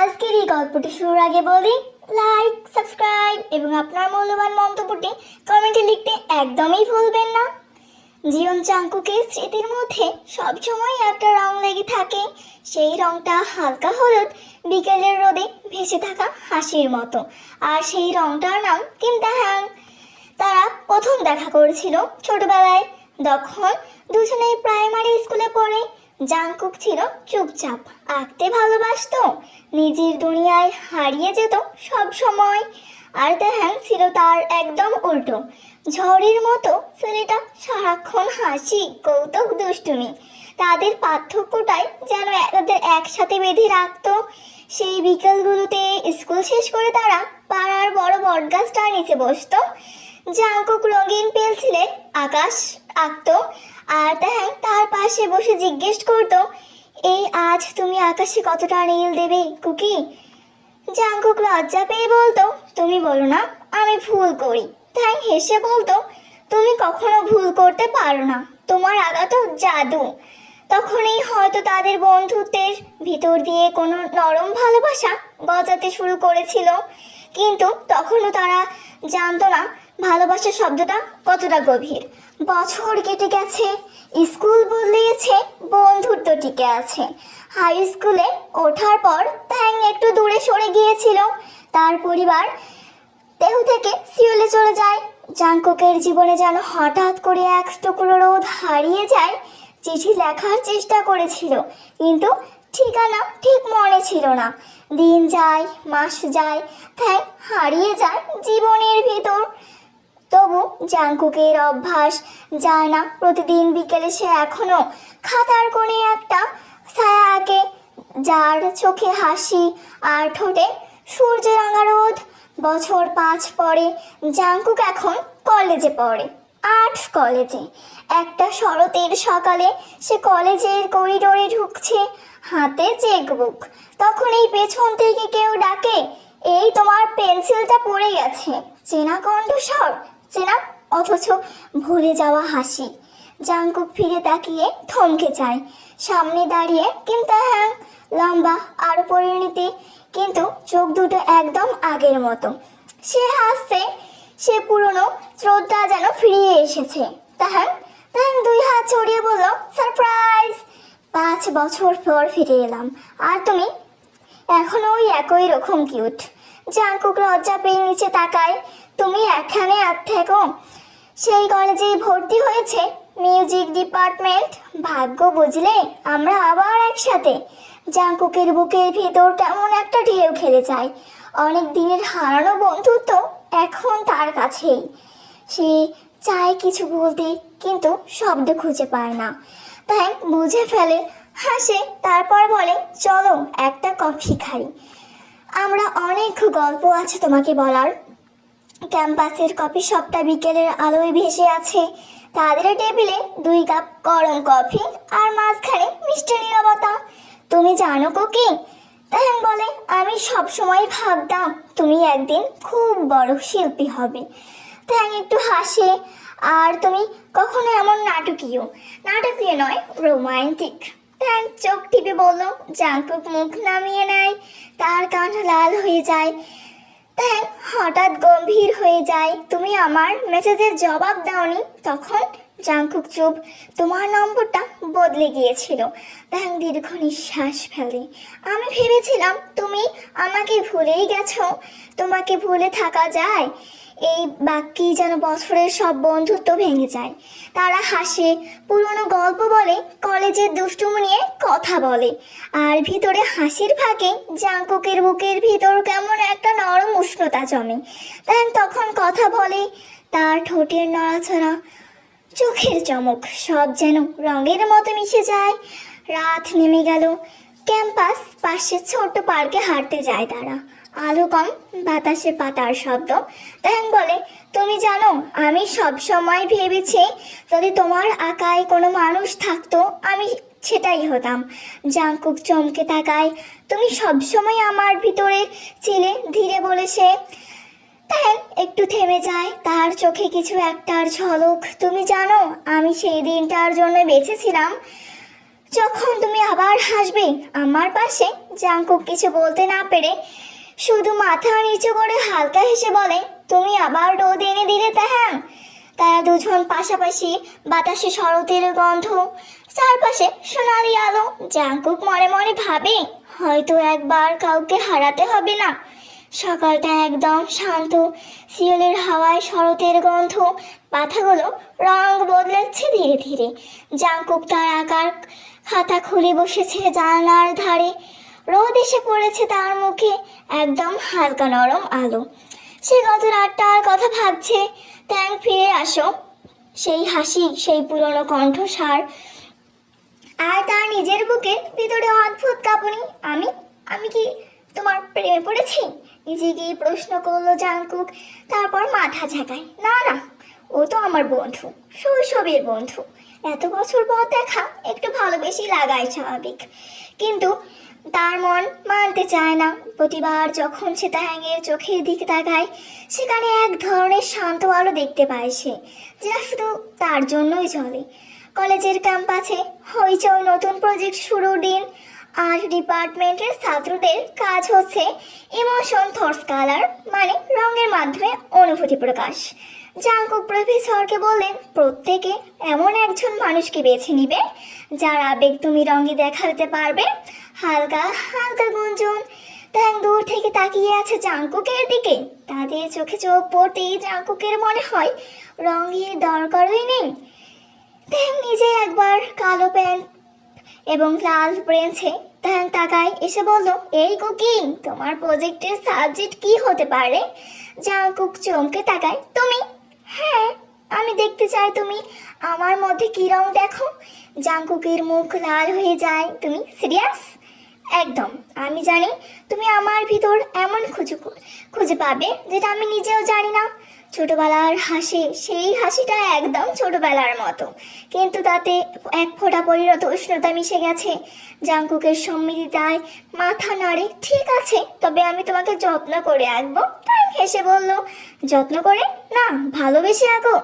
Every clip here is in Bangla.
আজকের এই গল্পটি শুরুর আগে বলি লাইক সাবস্ক্রাইব এবং আপনার মূল্যবান মন্তব্যটি কমেন্টে লিখতে একদমই ভুলবেন না। জীবন চাঙ্কুকে স্মৃতির মধ্যে সবসময় একটা রং লেগে থাকে। সেই রংটা হালকা হলুদ, বিকেলের রোদে ভেসে থাকা হাসির মতো। আর সেই রংটার নাম কিমতা হ্যাং তারা প্রথম দেখা করেছিল ছোটবেলায়। তখন দুজনেই প্রাইমারি স্কুলে পড়ে। জাংকুক ছিল চুপচাপ, আঁকতে ভালোবাসতো, নিজের দুনিয়ায় হারিয়ে যেত সব সময়। আর তেহান ছিল তার একদম উল্টো, ঝড়ের মতো ছেলেটা সারাক্ষণ হাসি, কৌতুক, দুষ্টুমি। তাদের পার্থক্যটাই যেন তাদের একসাথে বেঁধে রাখত। সেই বিকেলগুলোতে স্কুল শেষ করে তারা পাড়ার বড় বটগাছটার নিচে বসতো। জাঙ্কুক রঙিন পেন্সিলে আকাশ আঁকতো আর তেহাং তার পাশে বসে জিজ্ঞেস করতো, এই আজ তুমি আকাশে কতটা নীল দেবে, কুকি? জাঙ্কুক লজ্জা পেয়ে বলতো, তুমি বলো না, আমি ভুল করি। তাই হেসে বলতো, তুমি কখনো ভুল করতে পারো না, তোমার আগা তো জাদু। তখনই হয়তো তাদের বন্ধুত্বের ভিতর দিয়ে কোনো নরম ভালোবাসা গজাতে শুরু করেছিল। কিন্তু তখনও তারা জানতো না ভালোবাসা শব্দটা কতটা গভীর? বছর কেটে গেছে, স্কুল বদলিয়েছে, বন্ধুত্ব টিকে আছে। হাই স্কুলে ওঠার পর ট্যাং একটু দূরে সরে গিয়েছিল। তার পরিবার দেহ থেকে সিওলে চলে যায়। জাংকুকের জীবনে যেন হঠাৎ করে এক টুকরো রোদ হারিয়ে যায়, চিঠি লেখার চেষ্টা করেছিল, কিন্তু ঠিকানা ঠিক মনে ছিল না। দিন যায়, মাস যায় তাই হারিয়ে যায় জীবনের ভিতর। তবু জাংকুকের অভ্যাস যায় না। প্রতিদিন বিকেলে সে এখনও খাতার কোণে একটা ছায়া আঁকে, যার চোখে হাসি আর ঠোঁটে সূর্যের রোদ বছর পাঁচ পরে জাংকুক এখন কলেজে পড়ে, আর্টস কলেজে। একটা শরতের সকালে সে কলেজের করিডোরে ঢুকছে হাতে চেকবুক। তখন এই পেছন থেকে কেউ ডাকে, এই তোমার পেন্সিলটা পড়ে গেছে। চেনা কণ্ঠস্বর চেনা অথচ ভুলে যাওয়া হাসি। জাংকুক ফিরে তাকিয়ে থমকে যায়। সামনে দাঁড়িয়ে কিন্তু হ্যাঁ লম্বা আর পরিণতি, কিন্তু চোখ দুটো একদম আগের মতো। সে হাসছে, সে পুরনো শ্রদ্ধা যেন ফিরিয়ে এসেছে। তাহান তাহান দুই হাত ছড়িয়ে বলল, সারপ্রাইজ! পাঁচ বছর পর ফিরে এলাম। আর তুমি? এখনও ওই একই রকম কিউট। জাঙ্কুক লজ্জা পেয়ে নিচে তাকায় তুমি এখানে আর থেকো। সেই কলেজে ভর্তি হয়েছে মিউজিক ডিপার্টমেন্ট। ভাগ্য বুঝলে, আমরা আবার একসাথে। জাঙ্কুকের বুকের ভেতর কেমন একটা ঢেউ খেলে যায়। অনেক দিনের হারানো বন্ধুত্ব এখন তার কাছেই। সে চায় কিছু বলতে, কিন্তু শব্দ খুঁজে পায় না। তাই বুঝে ফেলে, হাসে, তারপর বলে, চলো, একটা কফি খাই। আমরা অনেক গল্প আছে তোমাকে বলার। ক্যাম্পাসের কফি শপটা বিকেলের আলোয় ভেসে আছে। তাদের টেবিলে দুই কাপ গরম কফি আর মাঝখানে মিষ্টি নীরবতা। তুমি জানো কি তাহলে বলে, আমি সব সময় ভাবতাম তুমি একদিন খুব বড় শিল্পী হবে। তাই একটু হাসে, আর তুমি কখনো এমন নাটকীয়? নাটকীয় নয়, রোমান্টিক। ট্যাং চোখ টিপে বলল জাঙ্কুক মুখ নামিয়ে নেয়, তার কান লাল হয়ে যায়। ট্যাং হঠাৎ গম্ভীর হয়ে যায় তুমি আমার মেসেজের জবাব দাওনি। তখন জাঙ্কুক চুপ। তোমার নম্বরটা বদলে গিয়েছিল। ট্যাং দীর্ঘ নিঃশ্বাস ফেলে। আমি ভেবেছিলাম তুমি আমাকে ভুলেই গেছো। তোমাকে ভুলে থাকা যায়। এই বাক্যেই যেন বছরের সব বন্ধুত্ব ভেঙে যায়। তারা হাসে, পুরনো গল্প বলে, কলেজের দুষ্টুমু নিয়ে কথা বলে। আর ভিতরে হাসির ফাঁকে জাঙ্কুকের বুকের ভিতর কেমন একটা নরম উষ্ণতা জমে। তাই তখন কথা বলে, তার ঠোঁটের নড়াচড়া, চোখের চমক, সব যেন রঙের মতো মিশে যায়। রাত নেমে গেল, ক্যাম্পাস পাশে ছোট্ট পার্কে হাঁটতে যায় তারা। আলো কম বাতাসে পাতার শব্দ। তাই বলে, তুমি জানো, আমি সব সময় ভেবেছি যদি তোমার আঁকায় কোনো মানুষ থাকতো, আমি সেটাই হতাম। জাঙ্কুক চমকে তাকায়, তুমি সবসময় আমার ভিতরে ছিলে, ধীরে বলে সে। তাই একটু থেমে যায়, তার চোখে কিছু একটার ঝলক। তুমি জানো, আমি সেই দিনটার জন্য বেঁচেছিলাম। যখন তুমি আবার হাসবে, আমার পাশে জাঙ্কুক কিছু বলতে না পেরে শুধু মাথা নিচু করে হালকা হেসে বলে, তুমি আবার রোদ এনে দিলে তাহান তারা দুজন পাশাপাশি বাতাসে শরতের গন্ধ, চারপাশে সোনালি আলো, জাঙ্কুক মনে মনে ভাবে, হয়তো একবার কাউকে হারাতে হবে না। সকালটা একদম শান্ত, শিয়ালের হাওয়ায় শরতের গন্ধ পাতাগুলো রং বদলাচ্ছে ধীরে ধীরে। জাঙ্কুক তার আকার খাতা খুলে বসেছে জানালার ধারে। রোদ এসে পড়েছে তার মুখে, একদম হালকা নরম আলো। সে গত রাতটার কথা ভাবছে ট্যাং ফিরে আসো। সেই হাসি, সেই পুরনো কণ্ঠস্বার। আর তার নিজের বুকের ভিতরে অদ্ভুত কাঁপুনি। আমি? আমি কি তোমার প্রেমে পড়েছি? নিজেকে প্রশ্ন করল জাঙ্কুক তারপর মাথা ঝাঁকায়। না না, ও তো আমার বন্ধু, শৈশবের বন্ধু। এত বছর পর দেখা, একটু ভালোবেসে লাগাই স্বাভাবিক। কিন্তু তার মন মানতে চায় না। প্রতিবার যখন সে তাহাঙ্গের চোখের দিকে তাকায়, সেখানে এক ধরনের শান্ত আলো দেখতে পায় সে যেটা শুধু তার জন্যই চলে। কলেজের ক্যাম্পাসে হইচই নতুন প্রজেক্ট শুরুর দিন আর্ট ডিপার্টমেন্টের ছাত্রদের কাজ হচ্ছে ইমোশন থটস কালার মানে রঙের মাধ্যমে অনুভূতি প্রকাশ। জাঙ্কুক প্রফেসরকে বললেন, প্রত্যেকে এমন একজন মানুষকে বেছে নিবে, যার আবেগ তুমি রঙে দেখাতে পারবে। হালকা হালকা গুঞ্জন। ট্যাং দূর থেকে তাকিয়ে আছে জাঙ্কুকের দিকে। তাদের চোখে চোখ পড়তেই জাঙ্কুকের মনে হয় রঙের দরকারই নেই। ট্যাং নিজে একবার কালো প্যান্ট এবং লাল ব্রেঞ্চে ট্যাং তাকায় এসে বলল, এই কুকিং, তোমার প্রজেক্টের সাবজেক্ট কি হতে পারে? জাঙ্কুক চমকে তাকায়, তুমি? হ্যাঁ আমি দেখতে চাই তুমি, আমার মধ্যে কি রং দেখো? জাঙ্কুকের মুখ লাল হয়ে যায়, তুমি সিরিয়াস? একদম, আমি জানি, তুমি আমার ভিতর এমন খুঁজে খুঁজে পাবে যেটা আমি নিজেও জানি না। ছোটবেলার হাসি, সেই হাসিটা একদম ছোটবেলার মতো। কিন্তু তাতে এক ফোঁটা পরিণত উষ্ণতা মিশে গেছে। জাঙ্কুকের সম্মিলিতায় মাথা নাড়ে, ঠিক আছে, তবে আমি তোমাকে যত্ন করে আঁকবো তাই হেসে বলল, যত্ন করে না, ভালোবেসে আঁকো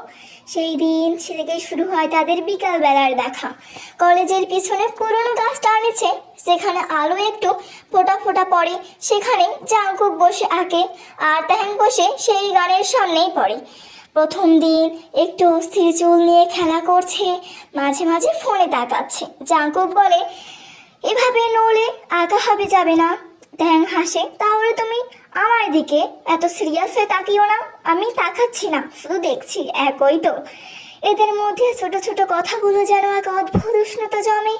সেই দিন সে থেকে শুরু হয় তাদের বিকালবেলার দেখা। কলেজের পিছনে পুরনো গাছটা আনেছে সেখানে আলো একটু ফোটা ফোটা পড়ে, সেখানে জাঙ্কুক বসে আঁকে আর তাহেন বসে সেই গানের সামনেই পড়ে। প্রথম দিন একটু অস্থির চুল নিয়ে খেলা করছে, মাঝে মাঝে ফোনে তাকাচ্ছে। জাঙ্কুক বলে, এভাবে নড়লে আঁকা হবে যাবে না। ট্যাং হাসে, তাহলে তুমি আমার দিকে এত সিরিয়াস হয়ে তাকিও না। আমি তাকাচ্ছি না, শুধু দেখছি একই তো। এদের মধ্যে ছোট ছোট কথাগুলো যেন এক অদ্ভুত উষ্ণতা জমে।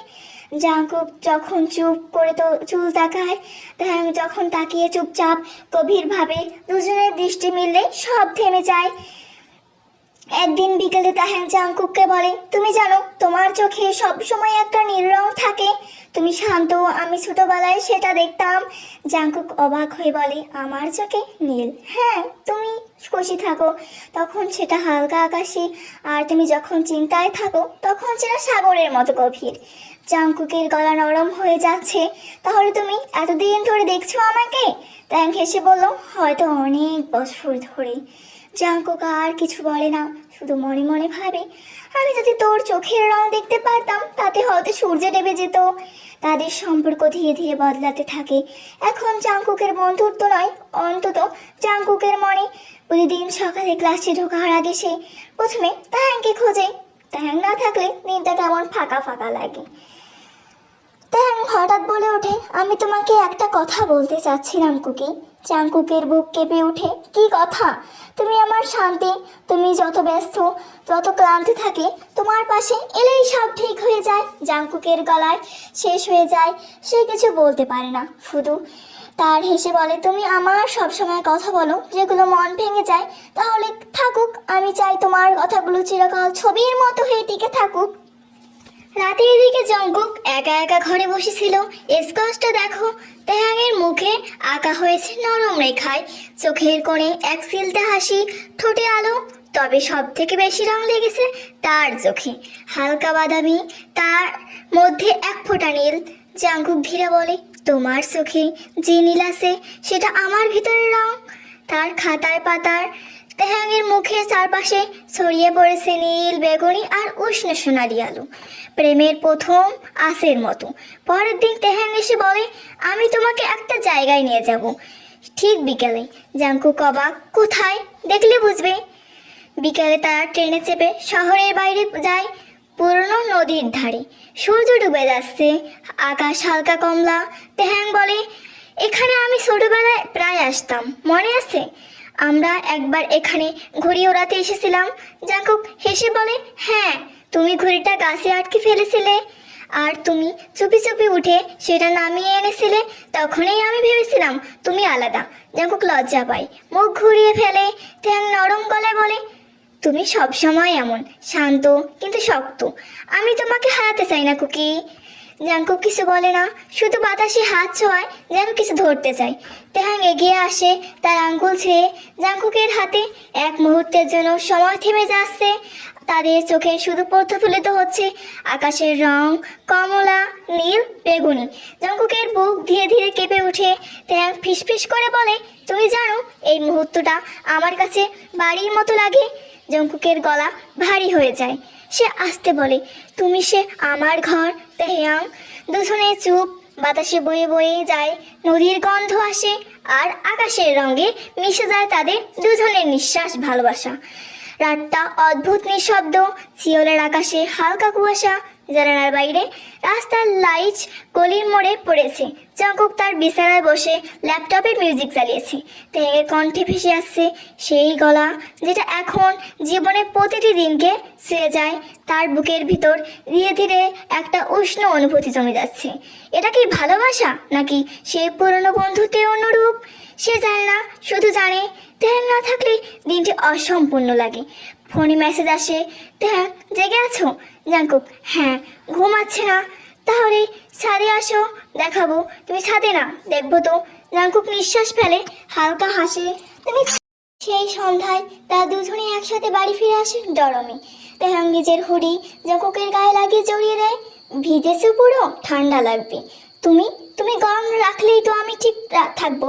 জাঙ্কুক যখন চুপ করে তো চুল তাকায় ট্যাং যখন তাকিয়ে চুপচাপ, গভীরভাবে দুজনের দৃষ্টি মিললে সব থেমে যায়। একদিন বিকেলে তাহেন জাংকুককে বলে, তুমি জানো, তোমার চোখে সব সময় একটা নীল রং থাকে। তুমি শান্ত আমি ছোটবেলায় সেটা দেখতাম। জাংকুক অবাক হয়ে বলে, আমার চোখে নীল? হ্যাঁ তুমি খুশি থাকো। তখন সেটা হালকা আকাশি, আর তুমি যখন চিন্তায় থাকো, তখন সেটা সাগরের মতো গভীর। জাংকুকের গলা নরম হয়ে যাচ্ছে। তাহলে তুমি এতদিন ধরে দেখছ আমাকে? ট্যাঙ্ক হেসে বলল, হয়তো অনেক বছর ধরে। জাঙ্কুক আর কিছু বলে না। শুধু মনে মনে ভাবে, আমি যদি তোর চোখের রং দেখতে পারতাম, তাতে হয়তো সূর্য ডেবে যেত। তাদের সম্পর্ক ধীরে ধীরে বদলাতে থাকে। এখন জাঙ্কুকের বন্ধুত্ব নয়, অন্তত জাঙ্কুকের মনে। প্রতিদিন সকালে ক্লাসে ঢোকার আগে সে প্রথমে তাহাংকে খোঁজে। তাহাং না থাকলে দিনটা কেমন ফাঁকা ফাঁকা লাগে। ট্যাং হঠাৎ বলে ওঠে, আমি তোমাকে একটা কথা বলতে চাচ্ছিলাম, কুকি। চাংকুকের বুক কেঁপে উঠে কি কথা? তুমি আমার শান্তি, তুমি যত ব্যস্ত, যত ক্লান্তি থাকে, তোমার পাশে এলেই সব ঠিক হয়ে যায়। জাংকুকের গলায় শেষ হয়ে যায়, সে কিছু বলতে পারে না। শুধু তার হেসে বলে, তুমি আমার সব সময় কথা বলো, যেগুলো মন ভেঙে যায়। তাহলে থাকুক, আমি চাই তোমার কথাগুলো চিরকাল ছবির মতো হয়ে টিকে থাকুক। রাতের দিকে জঙ্কুক একা একা ঘরে বসেছিল। স্পষ্ট দেখো, তেহাঙের মুখে আঁকা হয়েছে নরম রেখায়। চোখের কোণে এক সিলতে হাসি, ঠোঁটে আলো, তবে সব থেকে বেশি রং লেগেছে তার চোখে। হালকা বাদামি, তার মধ্যে এক ফোঁটা নীল। জাঙ্কুক ধীরে বলে, তোমার চোখে যে নীল আছে, সেটা আমার ভিতরে রং। তার খাতার পাতার তেহাংয়ের মুখের চারপাশে ছড়িয়ে পড়েছে নীল বেগুনি আর উষ্ণ সোনালি আলো। প্রেমের প্রথম আসের মতো। পরের দিন তেহাং এসে বলে, আমি তোমাকে একটা জায়গায় নিয়ে যাব। ঠিক বিকেলে। জাঙ্কু কবাক, কোথায়? দেখলে বুঝবে। বিকালে তারা ট্রেনে চেপে শহরের বাইরে যায় পুরনো নদীর ধারে। সূর্য ডুবে যাচ্ছে, আকাশ হালকা কমলা। তেহাং বলে, এখানে আমি ছোটবেলায় প্রায় আসতাম। মনে আছে? আমরা একবার এখানে ঘুড়ি ওড়াতে এসেছিলাম। জাঙ্কুক হেসে বলে হ্যাঁ তুমি ঘুড়িটা গাছে আটকে ফেলেছিলে। আর তুমি চুপি চুপি উঠে সেটা নামিয়ে এনেছিলে, তখনই আমি ভেবেছিলাম তুমি আলাদা। জাঙ্কুক লজ্জা পায়। মুখ ঘুরিয়ে ফেলে ট্যাং নরম গলায় বলে, তুমি সব সময় এমন, শান্ত, কিন্তু শক্ত। আমি তোমাকে হারাতে চাই না, কুকি। জাঙ্কুক কিছু বলে না, শুধু বাতাসে হাত ছোঁয়ায় যেন কিছু ধরতে চায়। তেহাং এগিয়ে আসে তার আঙ্গুল ছেয়ে। জাঙ্কুকের হাতে এক মুহূর্তের জন্য সময় থেমে যাচ্ছে। তাদের চোখে শুধু প্রতিফলিত হচ্ছে। আকাশের রং কমলা, নীল, বেগুনি। জঙ্কুকের বুক ধীরে ধীরে কেঁপে উঠে তেহাং ফিসফিস করে বলে, তুমি জানো, এই মুহূর্তটা আমার কাছে বাড়ির মতো লাগে। জঙ্কুকের গলা ভারী হয়ে যায়। সে আসতে বলে, তুমি সে আমার ঘর? তেহাং দুজনে চুপ, বাতাসে বয়ে বয়ে যায়, নদীর গন্ধ আসে আর আকাশের রঙে মিশে যায় তাদের দুজনের নিঃশ্বাস ভালোবাসা। রাতটা অদ্ভুত নিঃশব্দ শিওলের আকাশে হালকা কুয়াশা জানালার বাইরে রাস্তার লাইট গলির মোড়ে পড়েছে। চঙ্কক তার বিছানায় বসে ল্যাপটপে মিউজিক চালিয়েছে। তেহের কণ্ঠে ভেসে আসছে সেই গলা যেটা এখন জীবনের প্রতিটি দিনকে ছুঁয়ে যায়। তার বুকের ভিতর ধীরে ধীরে একটা উষ্ণ অনুভূতি জমে যাচ্ছে। এটা কি ভালোবাসা নাকি সেই পুরনো বন্ধুত্বের অনুরূপ? সে জানে না, শুধু জানে, ধ্যান না থাকলে দিনটি অসম্পূর্ণ লাগে। ফোনে মেসেজ আসে, ধ্যান, জেগে আছো? জাঙ্কুক হ্যাঁ ঘুমাচ্ছে না। তাহলে ছাদে আসো, দেখাবো। তুমি ছাদে না দেখব তো। জাঙ্কুক নিঃশ্বাস ফেলে, হালকা হাসে। তুমি সেই সন্ধ্যায় তারা দুজনে একসাথে বাড়ি ফিরে আসে ডরমে। তেহাং নিজের হুডি জাঙ্কুকের গায়ে লাগিয়ে জড়িয়ে দেয়। ভিজেছে পুরো, ঠান্ডা লাগবে। তুমি তুমি গরম রাখলেই তো আমি ঠিক থাকব।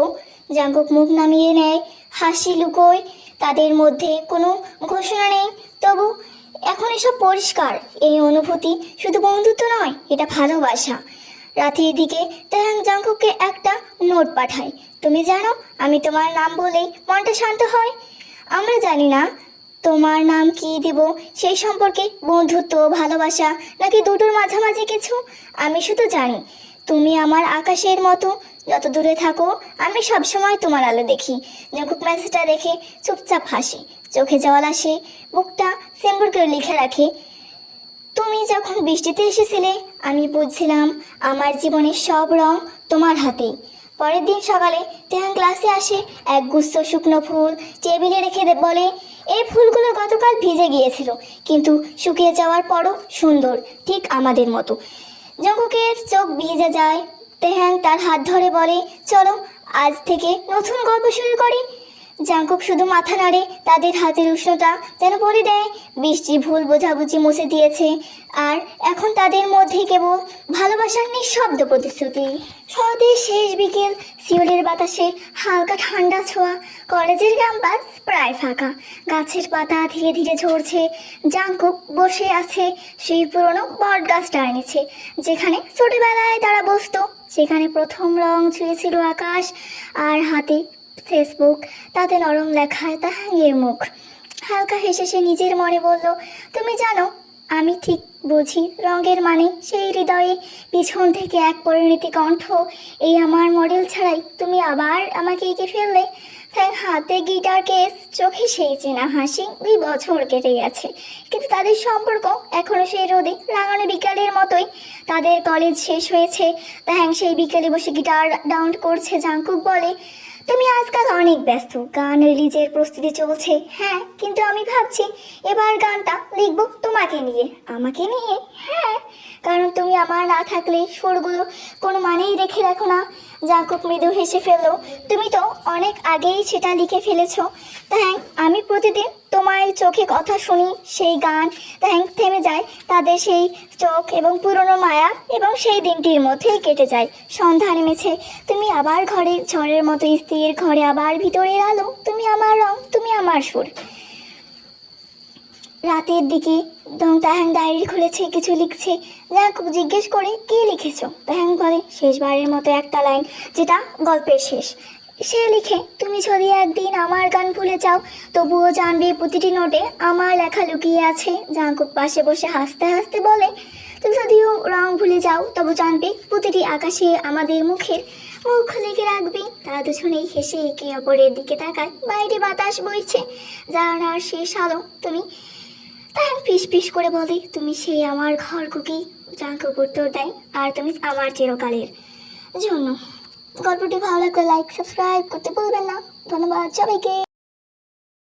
জাঙ্কুক মুখ নামিয়ে নেয়, হাসি লুকোয়। তাদের মধ্যে কোনো ঘোষণা নেই। তবু এখন এসব পরিষ্কার। এই অনুভূতি শুধু বন্ধুত্ব নয়, এটা ভালোবাসা। রাতের দিকে তেহাং জাঙ্কুককে একটা নোট পাঠায়। তুমি জানো, আমি তোমার নাম বলেই মনটা শান্ত হয়। আমরা জানি না তোমার নাম কি দিব, সেই সম্পর্কে বন্ধুত্ব, ভালোবাসা, নাকি দুটোর মাঝামাঝি কিছু? আমি শুধু জানি, তুমি আমার আকাশের মতো যত দূরে থাকো, আমি সবসময় তোমার আলো দেখি। জাঙ্কুক মেসেজটা দেখে চুপচাপ হাসি। চোখে জল আসে, বুকটা সেম্বর করে লিখে রাখে। তুমি যখন বৃষ্টিতে এসেছিলে, আমি বুঝছিলাম আমার জীবনের সব রং তোমার হাতেই পরের দিন সকালে তেহান ক্লাসে আসে, এক গুচ্ছ শুকনো ফুল টেবিলে রেখে বলে এই ফুলগুলো গতকাল ভিজে গিয়েছিল, কিন্তু শুকিয়ে যাওয়ার পরও সুন্দর, ঠিক আমাদের মতো। জঙ্কুকের চোখ ভিজে যায় তেহান তার হাত ধরে বলে, চলো, আজ থেকে নতুন গল্প শুরু করি। জাঙ্কুক শুধু মাথা নাড়ে, তাদের হাতের উষ্ণতা যেন বলে দেয়, বৃষ্টি ভুল বোঝাবুঝি মুছে দিয়েছে। আর এখন তাদের মধ্যে কেবল ভালোবাসার নিঃশব্দ প্রতিশ্রুতি। শরতের শেষ বিকেল সিওলের বাতাসে হালকা ঠান্ডা ছোঁয়া, কলেজের ক্যাম্পাস প্রায় ফাঁকা, গাছের পাতা ধীরে ধীরে ঝরছে, জাঙ্কুক বসে আছে সেই পুরনো বট গাছটার নিচে, যেখানে ছোটবেলায় তারা বসতো। সেখানে প্রথম রং ছুঁয়েছিল আকাশ আর হাতে ফেসবুক। তাতে নরম লেখায় তাহাঙ্গের মুখ। হালকা হেসে সে নিজের মনে বলল, তুমি জানো, আমি ঠিক বুঝি রঙের মানে সেই হৃদয়ে পিছন থেকে এক পরিণতি কণ্ঠ এই আমার মডেল ছাড়াই তুমি আবার আমাকে এঁকে ফেললে। তাই হাতে গিটার কেস, চোখে সেই চেনা হাসি, দুই বছর কেটে গেছে। কিন্তু তাদের সম্পর্ক এখনও সেই রোদে। রাঙানো বিকালের মতোই তাদের কলেজ শেষ হয়েছে। তাহ্যাং সেই বিকেলে বসে গিটার ডাউন করছে জাঙ্কুক বলে, তুমি আজকাল অনেক ব্যস্ত। গান রিলিজের প্রস্তুতি চলছে। হ্যাঁ কিন্তু আমি ভাবছি এবার গানটা লিখব তোমাকে নিয়ে। আমাকে নিয়ে? হ্যাঁ কারণ তুমি আমার না থাকলে সুরগুলো কোনো মানেই রেখে রাখো না। জাঙ্কুক মৃদু হেসে ফেলল, তুমি তো অনেক আগেই সেটা লিখে ফেলেছো। তাই আমি প্রতিদিন তোমার চোখে কথা শুনি সেই গান। তাই থেমে যায় তাদের সেই চোখ এবং পুরনো মায়া এবং সেই দিনটির মধ্যেই কেটে যায়। সন্ধ্যা নেমেছে, তুমি আবার ঘরে, ঝড়ের মতো স্থির ঘরে, আবার ভিতরের আলো। তুমি আমার রং, তুমি আমার সুর। রাতের দিকে দং তাহাং ডায়েরি খুলেছে, কিছু লিখছে। জাকুব জিজ্ঞেস করে, কে লিখেছো? তাহাং বলে, শেষবারের মতো একটা লাইন, যেটা গল্পের শেষ। সে লিখে, তুমি যদি একদিন আমার গান ভুলে যাও, তবুও জানবে প্রতিটি নোটে আমার লেখা লুকিয়ে আছে। জাঙ্কুক পাশে বসে হাসতে হাসতে বলে, তুমি যদিও রং ভুলে যাও, তবু জানবে প্রতিটি আকাশে আমাদের মুখের মুখ লেগে রাখবে। তারা দুজনেই হেসে একে অপরের দিকে তাকায়। বাইরে বাতাস বইছে। জানার শেষ আলো, তুমি তাই পিস পিস করে বলে, তুমি সেই আমার ঘর কুকি জাঙ্কুক উত্তর দেয়, আর তুমি আমার চিরকালের জন্য। গল্পটি ভালো লাগলে লাইক সাবস্ক্রাইব করতে ভুলবেন না। ধন্যবাদ সবাইকে।